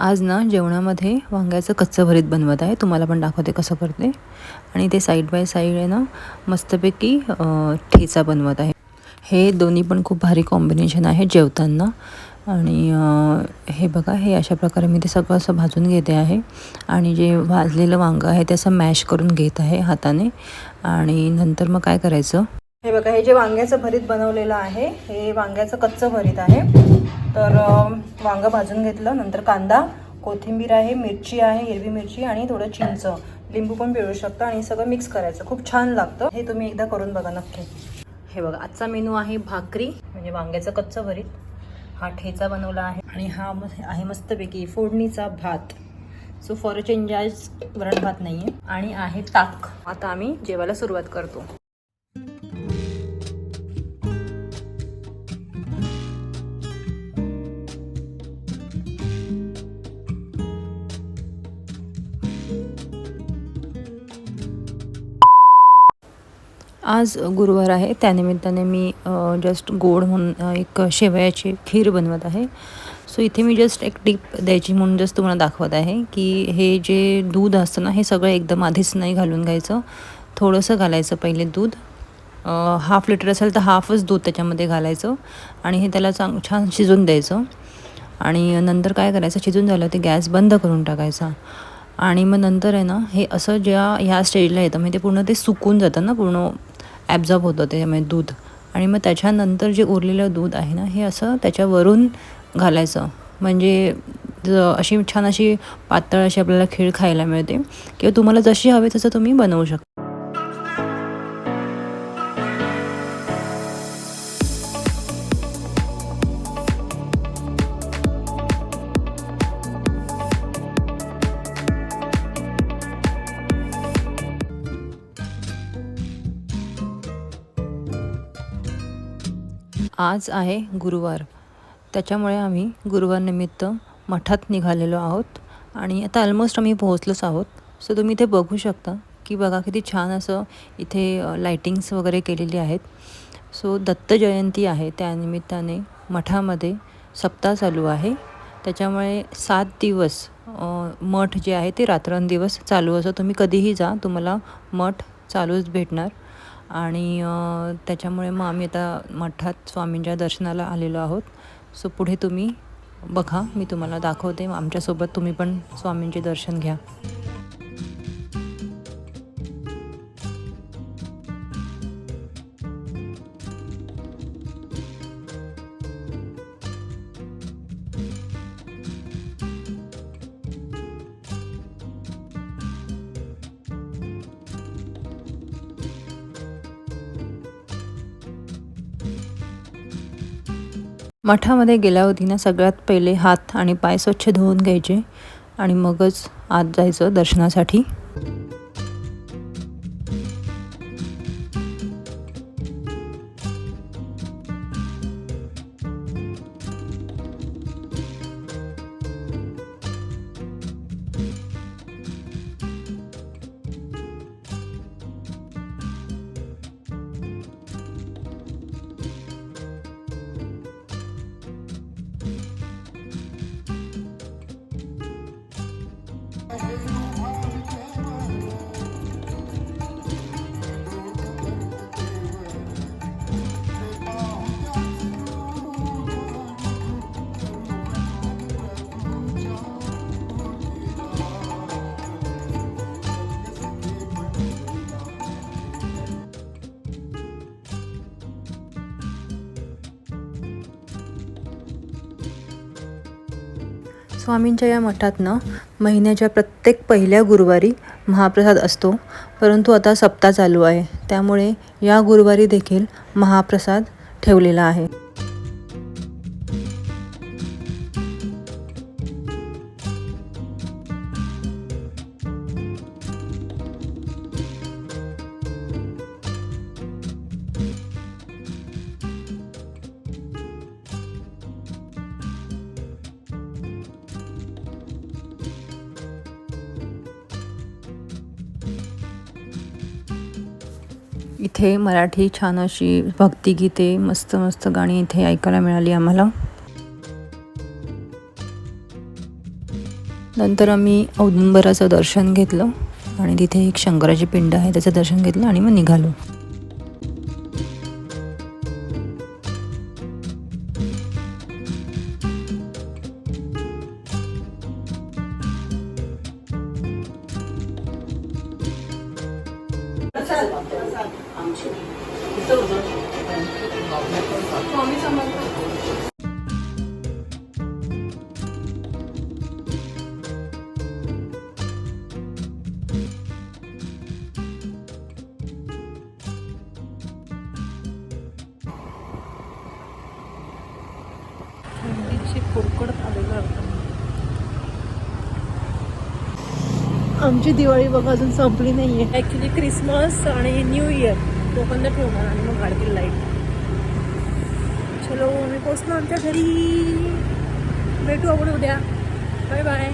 आज ना जेवणामध्ये वांग्याचं कच्चं भरीत बनवत आहे. तुम्हाला पण दाखवते कसं करते. आणि ते साईड बाय साईड आहे ना मस्तपैकी ठेचा बनवत आहे. हे दोन्ही पण खूप भारी कॉम्बिनेशन आहे जेवताना. आणि हे बघा हे अशा प्रकारे मी ते सगळं असं भाजून घेते आहे. आणि जे भाजलेलं वांगं आहे ते असं मॅश करून घेत आहे हाताने. आणि नंतर मग काय करायचं? हे बघा हे जे वांग्याचं भरीत बनवलेलं आहे हे वांग्याचं कच्चं भरीत आहे. तर वांगं भाजून घेतलं. नंतर कांदा कोथिंबीर आहे मिरची आहे हिरवी मिरची आणि थोडं चिंच. लिंबू पण पिळू शकता आणि सगळं मिक्स करायचं. खूप छान लागतं. हे तुम्ही एकदा करून बघा नक्की. हे बघा आजचा मेनू आहे भाकरी म्हणजे वांग्याचं कच्चं भरीत. हा ठेचा बनवला आहे आणि हा आहे मस्तपैकी फोडणीचा भात. सो फॉर अ चेंज वरण भात नाही आहे आणि आहे ताक. आता आम्ही जेवायला सुरुवात करतो. आज गुरुवार आहे. त्यानिमित्ताने मी जस्ट गोड म्हणून एक शेवयाची खीर बनवत आहे. सो इथे मी जस्ट एक टीप द्यायची म्हणून जस्ट तुम्हाला दाखवत आहे की हे जे दूध असतं ना हे सगळं एकदम आधीच नाही घालून घ्यायचं. थोडंसं घालायचं पहिले दूध. हाफ लिटर असेल तर हाफच दूध त्याच्यामध्ये घालायचं आणि हे त्याला चांग छान शिजून द्यायचं. आणि नंतर काय करायचं शिजून झालं ते गॅस बंद करून टाकायचा. आणि मग नंतर आहे ना हे असं ज्या ह्या स्टेजला येतं म्हणजे ते पूर्ण ते सुकून जातं ना पूर्ण ॲब्झॉर्ब होतं त्याच्यामध्ये दूध. आणि मग त्याच्यानंतर जे उरलेलं दूध आहे ना हे असं त्याच्यावरून घालायचं. म्हणजे ज- अशी छान अशी पातळ अशी आपल्याला खीळ खायला मिळते. किंवा तुम्हाला जशी हवी तसं तुम्ही बनवू शकता. आज आहे गुरुवार. त्याच्यामुळे आम्ही गुरुवारनिमित्त मठात निघालेलो आहोत आणि आता ऑलमोस्ट आम्ही पोहोचलोच आहोत. सो तुम्ही इथे बघू शकता की बघा किती छान असं इथे लायटिंग्स वगैरे केलेली आहेत. सो दत्त जयंती आहे. त्यानिमित्ताने मठामध्ये सप्ताह चालू आहे. त्याच्यामुळे सात दिवस मठ जे आहे ते रात्रंदिवस चालू. असं तुम्ही कधीही जा तुम्हाला मठ चालूच भेटणार. आणि त्याच्यामुळे मग आम्ही आता मठात स्वामींच्या दर्शनाला आलेलो आहोत. सो पुढे तुम्ही बघा मी तुम्हाला दाखवते. आमच्यासोबत तुम्ही पण स्वामींचे दर्शन घ्या. मठामध्ये गेल्यावरती ना सगळ्यात पहिले हात आणि पाय स्वच्छ धुवून घ्यायचे आणि मगच आत जायचं दर्शनासाठी. स्वामींच्या या मठातनं महिन्याच्या प्रत्येक पहिल्या गुरुवारी महाप्रसाद असतो. परंतु आता सप्ताह चालू आहे. त्यामुळे या गुरुवारी देखील महाप्रसाद ठेवलेला आहे. इथे मराठी छान अशी भक्तिगीते मस्त मस्त गाणी इथे ऐकायला मिळाली आम्हाला. नंतर आम्ही औदुंबराचं दर्शन घेतलं आणि तिथे एक शंकराची पिंड आहे त्याचं दर्शन घेतलं आणि मग निघालो. थंडीची कुडकुडत आलेलं आमची दिवाळी बघा अजून संपली नाहीये. ऍक्च्युली क्रिसमस आणि न्यू इयर तो बंद ठेवणार आणि मग काढतील लाइट चलो मी पोचलो आमच्या घरी. भेटू आपण उद्या. Bye bye